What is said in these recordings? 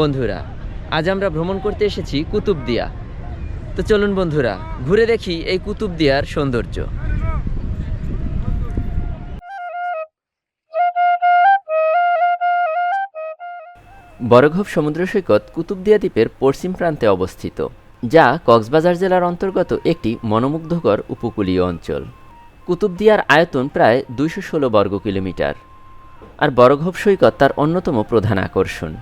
বন্ধুরা, আজ আমরা ভ্রমণ করতে এসেছি কুতুবদিয়া। তো চলুন বন্ধুরা, ঘুরে দেখি এই কুতুবদিয়ার সৌন্দর্য। বরঘব সমুদ্র সৈকত কুতুবদিয়া দ্বীপের পশ্চিম প্রান্তে অবস্থিত, যা কক্সবাজার জেলার অন্তর্গত একটি মনোমুগ্ধকর উপকূলীয় অঞ্চল। কুতুবদিয়ার আয়তন প্রায় দুইশো ষোলো বর্গ কিলোমিটার। আর বরঘব সৈকত তার অন্যতম প্রধান আকর্ষণ।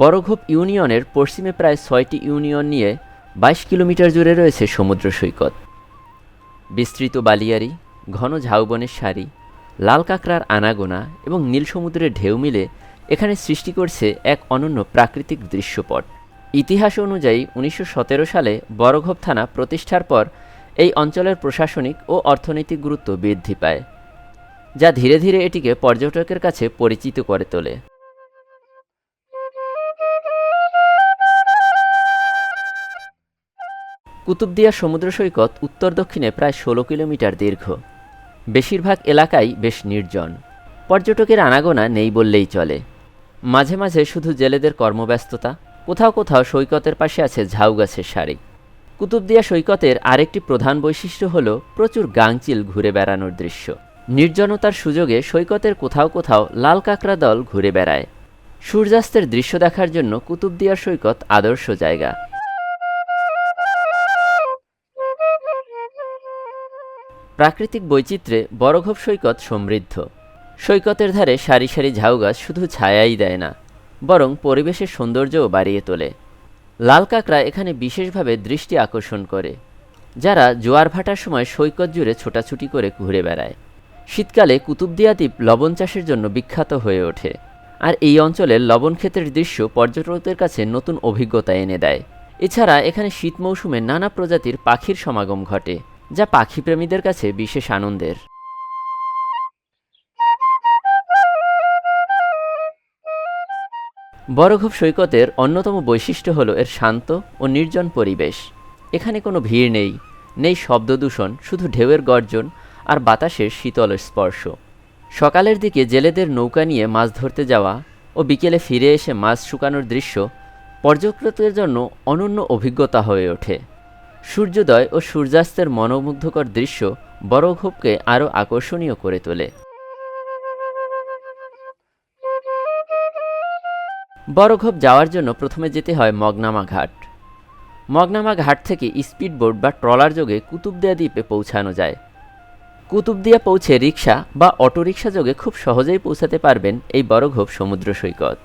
বরঘব ইউনিয়নের পশ্চিমে প্রায় ছয়টি ইউনিয়ন নিয়ে বাইশ কিলোমিটার জুড়ে রয়েছে সমুদ্র সৈকত। বিস্তৃত বালিয়ারি, ঘন ঝাউবনের সারি, লাল কাঁকড়ার আনাগোনা এবং নীল সমুদ্রের ঢেউ মিলে এখানে সৃষ্টি করছে এক অনন্য প্রাকৃতিক দৃশ্যপট। ইতিহাস অনুযায়ী উনিশশো সতেরো সালে বরঘব থানা প্রতিষ্ঠার পর এই অঞ্চলের প্রশাসনিক ও অর্থনৈতিক গুরুত্ব বৃদ্ধি পায়, যা ধীরে ধীরে এটিকে পর্যটকের কাছে পরিচিত করে তোলে। কুতুবদিয়া সমুদ্র সৈকত উত্তর দক্ষিণে প্রায় ষোলো কিলোমিটার দীর্ঘ। বেশিরভাগ এলাকাই বেশ নির্জন। পর্যটকের আনাগোনা নেই বললেই চলে। মাঝে মাঝে শুধু জেলেদের কর্মব্যস্ততা, কোথাও কোথাও সৈকতের পাশে আছে ঝাউ গাছের সারি। কুতুবদিয়া সৈকতের আরেকটি প্রধান বৈশিষ্ট্য হল প্রচুর গাংচিল ঘুরে বেড়ানোর দৃশ্য। নির্জনতার সুযোগে সৈকতের কোথাও কোথাও লাল কাঁকড়া দল ঘুরে বেড়ায়। সূর্যাস্তের দৃশ্য দেখার জন্য কুতুবদিয়া সৈকত আদর্শ জায়গা। প্রাকৃতিক বৈচিত্র্যে বরঘব সৈকত সমৃদ্ধ। সৈকতের ধারে সারি সারি ঝাউ গাছ শুধু ছায়াই দেয় না, বরং পরিবেশের সৌন্দর্যও বাড়িয়ে তোলে। লাল কাঁকড়া এখানে বিশেষভাবে দৃষ্টি আকর্ষণ করে, যারা জোয়ার ভাটার সময় সৈকত জুড়ে ছোটাছুটি করে ঘুরে বেড়ায়। শীতকালে কুতুবদিয়া দ্বীপ লবণ চাষের জন্য বিখ্যাত হয়ে ওঠে, আর এই অঞ্চলের লবণ ক্ষেতের দৃশ্য পর্যটকদের কাছে নতুন অভিজ্ঞতা এনে দেয়। এছাড়া এখানে শীত মৌসুমে নানা প্রজাতির পাখির সমাগম ঘটে। যা পাখিপ্রেমীদের কাছে বিশেষ আনন্দের। বরঘব সৈকতের অন্যতম বৈশিষ্ট্য হল এর শান্ত ও নির্জন পরিবেশ। এখানে কোনো ভিড় নেই নেই শব্দদূষণ শুধু ঢেউয়ের গর্জন আর বাতাসের শীতল স্পর্শ। সকালের দিকে জেলেদের নৌকা নিয়ে মাছ ধরতে যাওয়া ও বিকেলে ফিরে এসে মাছ শুকানোর দৃশ্য পর্যটকদের জন্য অনন্য অভিজ্ঞতা হয়ে ওঠে। সূর্যোদয় ও সূর্যাস্তের মনোমুগ্ধকর দৃশ্য বরঘবকে আরও আকর্ষণীয় করে তোলে। বরঘব যাওয়ার জন্য প্রথমে যেতে হয় মগনামা ঘাট। মগনামা ঘাট থেকে স্পিডবোট বা ট্রলার যোগে কুতুবদিয়া দ্বীপে পৌঁছানো যায়। কুতুবদিয়া পৌঁছে রিক্সা বা অটোরিকশা যোগে খুব সহজেই পৌঁছাতে পারবেন এই বরঘব সমুদ্র সৈকত।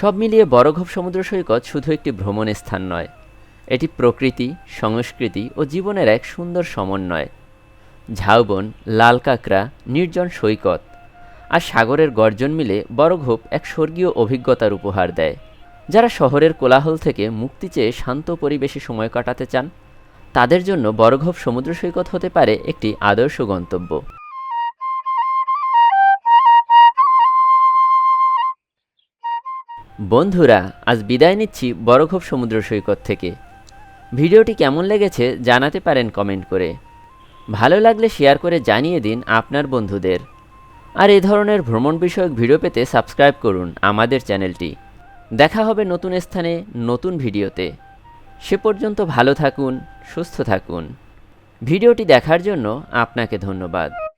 সব মিলিয়ে বরঘব সমুদ্র সৈকত শুধু একটি ভ্রমণের স্থান নয়, এটি প্রকৃতি, সংস্কৃতি ও জীবনের এক সুন্দর সমন্বয়। ঝাউবন, লাল কাঁকড়া, নির্জন সৈকত আর সাগরের গর্জন মিলে বরঘোপ এক স্বর্গীয় অভিজ্ঞতার উপহার দেয়। যারা শহরের কোলাহল থেকে মুক্তি চেয়ে শান্ত পরিবেশে সময় কাটাতে চান, তাদের জন্য বরঘোপ সমুদ্র সৈকত হতে পারে একটি আদর্শ গন্তব্য। বন্ধুরা, আজ বিদায় নিচ্ছি বরঘোপ সমুদ্র সৈকত থেকে। ভিডিওটি কেমন লেগেছে জানাতে পারেন কমেন্ট করে। ভালো লাগলে শেয়ার করে জানিয়ে দিন আপনার বন্ধুদের। আর এ ধরনের ভ্রমণ বিষয়ক ভিডিও পেতে সাবস্ক্রাইব করুন আমাদের চ্যানেলটি। দেখা হবে নতুন স্থানে, নতুন ভিডিওতে। সে পর্যন্ত ভালো থাকুন, সুস্থ থাকুন। ভিডিওটি দেখার জন্য আপনাকে ধন্যবাদ।